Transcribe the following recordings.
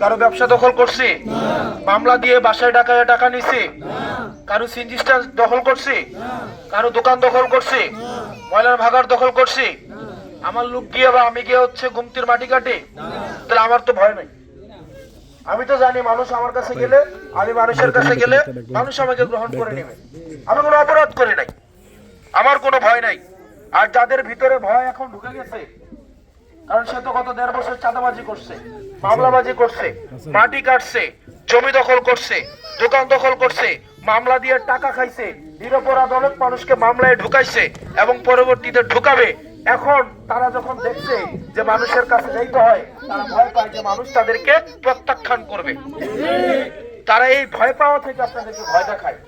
কারও ব্যবসা দখল করছি? মামলা দিয়ে বাসায় ডাকায় টাকা নিছি। কারও সিনজিস্টা দখল করছি? কারও দোকান দখল করছি? ময়লার ভাগার দখল করছি? আমার লোক গিয়ে বা আমি গিয়ে হচ্ছে গুমতির মাটি কাটি। তাহলে আমার তো ভয় নাই। আমি তো জানি মানুষ আমার কাছে গেলে আমি মানুষের কাছে গেলে মানুষ আমাকে গ্রহণ করে নেবে। আমি কোনো অপরাধ করি নাই। আমার কোনো ভয় নাই। আর যাদের ভিতরে ভয় এখন ঢুকে গেছে কারণ সে তো গত দেড় বছর চাঁদাবাজি করছে, মামলাবাজি করছে, মাটি কাটছে, জমি দখল করছে, দোকান দখল করছে, মামলা দিয়ে টাকা খাইছে, নিরপরাধ অনেক মানুষকে মামলায় ঢুকাইছে এবং পরবর্তীতে ঢুকাবে। এখন তারা যখন দেখছে যে মানুষের কাছে যাইতে হয়, তারা ভয় পায় যে মানুষ তাদেরকে প্রত্যাখ্যান করবে। তারা এই ভয় পাওয়া থেকে আপনাদেরকে ভয় দেখায়।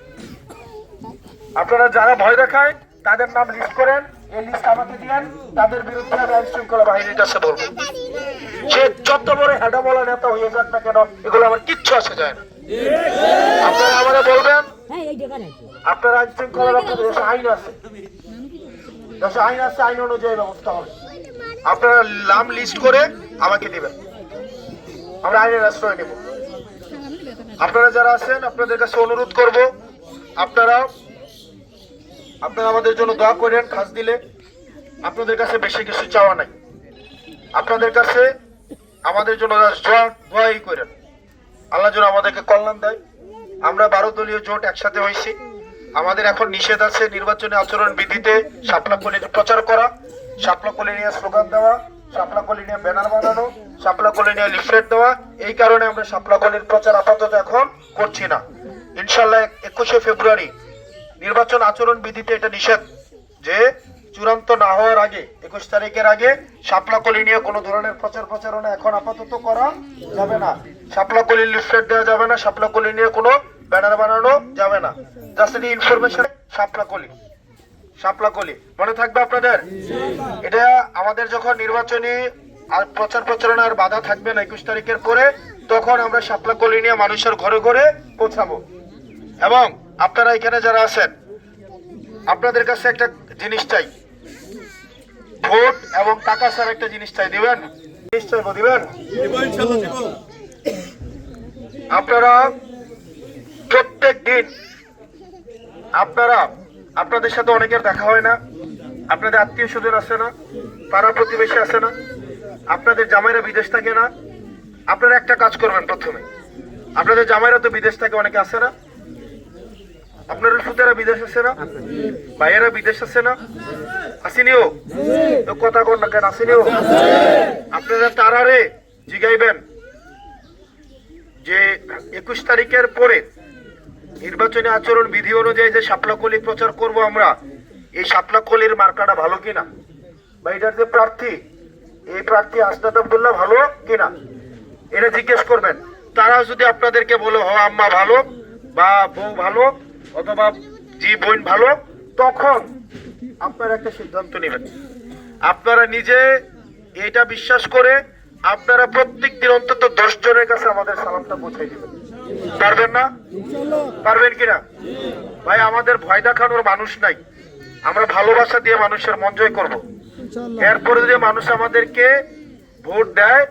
আপনারা যারা ভয় দেখায়, তাদের নাম লিস্ট করেন। এই লিস্ট আমাকে দিয়েন তাদের বিরুদ্ধে আমি আইন শৃঙ্খলা বাহিনীর কাছে বলব। সে যত বড় নেতা হয়ে যাক না কেন এগুলো আমার কিচ্ছু আসে যায় না। আপনারা আমাদের বলবেন হ্যাঁ আপনার আইন শৃঙ্খলা রক্ষা দেশে আইন আছে দেশে আইন আছে আইন অনুযায়ী ব্যবস্থা হবে। আপনারা নাম লিস্ট করে আমাকে দিবেন। আমরা আইনের আশ্রয় নেব। আপনারা যারা আছেন আপনাদের কাছে অনুরোধ করব আপনারা আপনারা আমাদের জন্য দোয়া করেন, খাস দিলে। আপনাদের কাছে বেশি কিছু চাওয়া নাই। আপনাদের কাছে আমাদের জন্য দোয়া, দোয়াই করেন। আল্লাহ যেন আমাদেরকে কল্যাণ দেয়। আমরা বারো দলীয় জোট একসাথে হয়েছি। আমাদের এখন নিষেধ আছে নির্বাচনী আচরণ বিধিতে শাপলা কলি প্রচার করা শাপলা কলি নিয়ে স্লোগান দেওয়া শাপলা কলি নিয়ে ব্যানার বানানো শাপলা কলি নিয়ে লিফলেট দেওয়া। এই কারণে আমরা শাপলা কলির প্রচার আপাতত এখন করছি না। ইনশাল্লাহ একুশে ফেব্রুয়ারি নির্বাচন আচরণ বিধিতে এটা নিষেধ যে চূড়ান্ত না হওয়ার আগে, একুশ তারিখের আগে শাপলাকলি নিয়ে কোনো ধরনের প্রচার প্রচারণা এখন আপাতত করা যাবে না। শাপলাকলির লিফলেট দেওয়া যাবে না শাপলাকলি নিয়ে কোনো ব্যানার বানানো যাবে না। জাস্ট এটি ইনফরমেশন শাপলাকলি শাপলাকলি মনে থাকবে আপনাদের? এটা আমাদের যখন নির্বাচনী আর প্রচার প্রচারণার বাধা থাকবে না একুশ তারিখের পরে, তখন আমরা শাপলাকলি নিয়ে মানুষের ঘরে ঘরে পৌঁছাবো। এবং আপনারা এখানে যারা আছেন আপনাদের কাছে একটা জিনিস চাই। ভোট এবং টাকা ছাড়া একটা জিনিস চাই দিবেন? জিনিস চাইব দিবেন? আপনারা প্রত্যেক দিন আপনারা আপনাদের সাথে অনেকের দেখা হয় না আপনাদের আত্মীয় স্বজন আছে না পাড়া প্রতিবেশী আছে না আপনাদের জামাইরা বিদেশ থাকে না আপনারা একটা কাজ করবেন প্রথমে। আপনাদের জামাইরা তো বিদেশ থাকে অনেকে আছে না আপনারা সুতেরা বিদেশ আছে না? ভাইয়েরা বিদেশ আছে না? আসিনিও? কথা কর না কেন, আসিনিও? আপনারা তারারে জিগাইবেন যে একুশ তারিখের পরে নির্বাচনী আচরণ বিধি অনুযায়ী যে শাপলাকলি প্রচার করব আমরা, এই শাপলাকলির মার্কাটা ভালো কিনা? বা এটার যে প্রার্থী, এই প্রার্থী আসদাদ আব্দুল্লাহ ভালো কিনা? এটা জিজ্ঞেস করবেন। তারা যদি আপনাদেরকে বলে হ আম্মা ভালো বা বউ ভালো অথবা জি বোন ভালো তখন আপনারা একটা সিদ্ধান্ত নেবেন। আপনারা নিজে এটা বিশ্বাস করে আপনারা প্রত্যেক দিন অন্তত দশ জনের কাছে আমাদের সালামটা পৌঁছাই দেবেন। পারবেন না? পারবেন কিনা? ভাই আমাদের ভয় দেখানোর মানুষ নাই। আমরা ভালোবাসা দিয়ে মানুষের মন জয় করব। এরপরে যদি মানুষ আমাদেরকে ভোট দেয়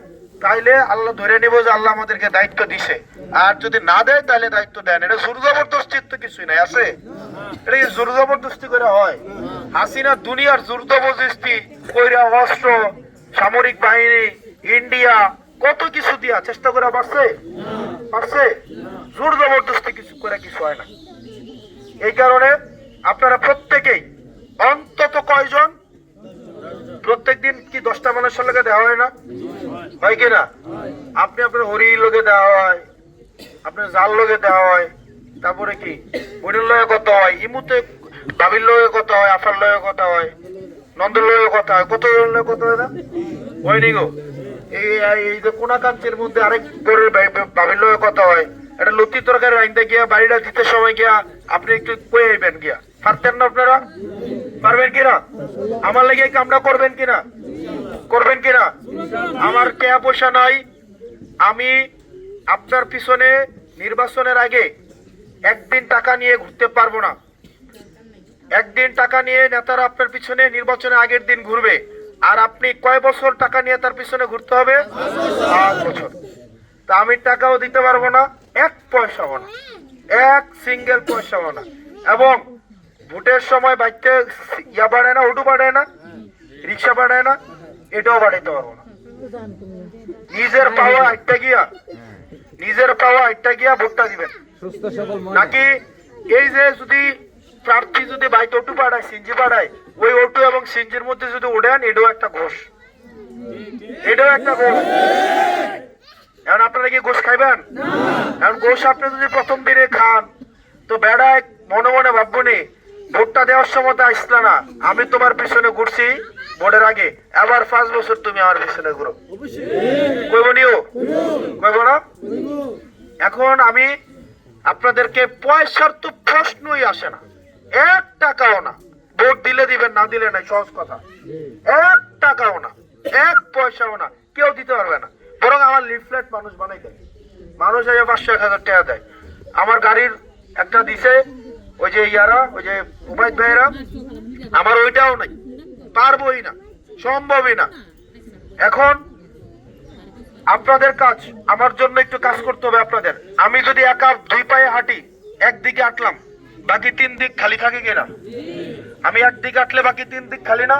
তাইলে আল্লাহ ধরে নেব যে আল্লাহ আমাদেরকে দায়িত্ব দিছে। আর যদি না দেয় তাহলে দায়িত্ব দেন। এটা জোর জবরদস্তির তো কিছুই নাই, আছে? এটা জোর জবরদস্তি করে হয়? হাসিনা দুনিয়ার জোর জবরদস্তি কইরা অস্ত্র, সামরিক বাহিনী, ইন্ডিয়া, কত কিছু দিয়া চেষ্টা করে পারছে? পারছে? জোর জবরদস্তি কিছু করে কিছু হয় না। এই কারণে আপনারা প্রত্যেকেই অন্তত কয়জন প্রত্যেকদিন কি দশটা মানুষের লোকে দেওয়া হয় না? হয় কি না? আপনি আপনার হরির লোকে দেওয়া হয়, আপনার জাল লোকে দেওয়া হয়, তারপরে কি? বোনের লয়ে কত হয়, ইমুতে বাবির লয়ে কত হয়, আফার লয়ে কত হয়, নন্দর লয়ে কত হয়, কত জনের কত হয় না? হয়নি গো? এই যে কোনা কাঞ্চের মধ্যে আরেক গরের বাবির লয়ে কত হয় এটা লতি তরকারি রাইন্দা গিয়া বাড়িটা দিতে সময় গিয়া আপনি একটু কয়ে আইবেন গিয়া। পারতেন না আপনারা? পারবেন কিনা? আমার লেগে এই কামটা করবেন কিনা? করবেন কিনা? আমার কেয়া পয়সা নাই। আমি আপনার পিছনে নির্বাচনের আগে একদিন টাকা নিয়ে ঘুরতে পারব না। একদিন টাকা নিয়ে নেতারা আপনার পিছনে নির্বাচনের আগের দিন ঘুরবে। আর আপনি কয় বছর টাকা নিয়ে তার পিছনে ঘুরতে হবে? বছর। তা আমি টাকাও দিতে পারব না, এক পয়সাও না। এক সিঙ্গেল পয়সাও না। এবং ভোটের সময় বাইকতে ইয়া বাড়ায় না অটো বাড়ায় না রিক্সা বাড়ায় না এটাও বাড়াইতে পারব না। নিজের পাওয়া একটা গিয়া নিজের পাওয়া একটা গিয়া ভোটটা দিবেন। নাকি এই যে যদি প্রার্থী যদি বাইক অটো পাঠায় সিঞ্জি পাঠায় ওই অটো এবং সিঞ্জির মধ্যে যদি উড়েন এটাও একটা ঘোষ। এটাও একটা ঘোষ। এখন আপনারা কি গোশ খাইবেন? এখন গোশ আপনি যদি প্রথম দিনে খান তো বেড়ায় মনে মনে ভাববনি ভোটটা দেওয়ার সময় আসলে না। আমি তোমার পিছনে ঘুরছি ভোটের আগে। আবার পাঁচ বছর তুমি আমার পিছনে ঘুরো। কইব কইব না? এখন আমি আপনাদেরকে পয়সার তো প্রশ্নই আসে না। এক টাকাও না। ভোট দিলে দিবেন, না দিলে না সহজ কথা। এক টাকাও না। এক পয়সাও না। কেউ দিতে পারবে না। বরং আমার লিফলেট মানুষ বানাই দেয়। মানুষ এই পাঁচশো, এক হাজার টাকা দেয়। আমার গাড়ির একটা দিছে ওই যে ইয়ারা, ওই যে উবাইদ ভাইয়েরা, আমার ওইটাও নাই। পারবই না, সম্ভবই না। এখন আপনাদের কাজ, আমার জন্য একটু কাজ করতে হবে আপনাদের। আমি যদি একা দুই পায়ে হাঁটি, একদিকে আটলাম, বাকি তিন দিক খালি থাকে কিনা? আমি একদিকে আটলে বাকি তিন দিক খালি না?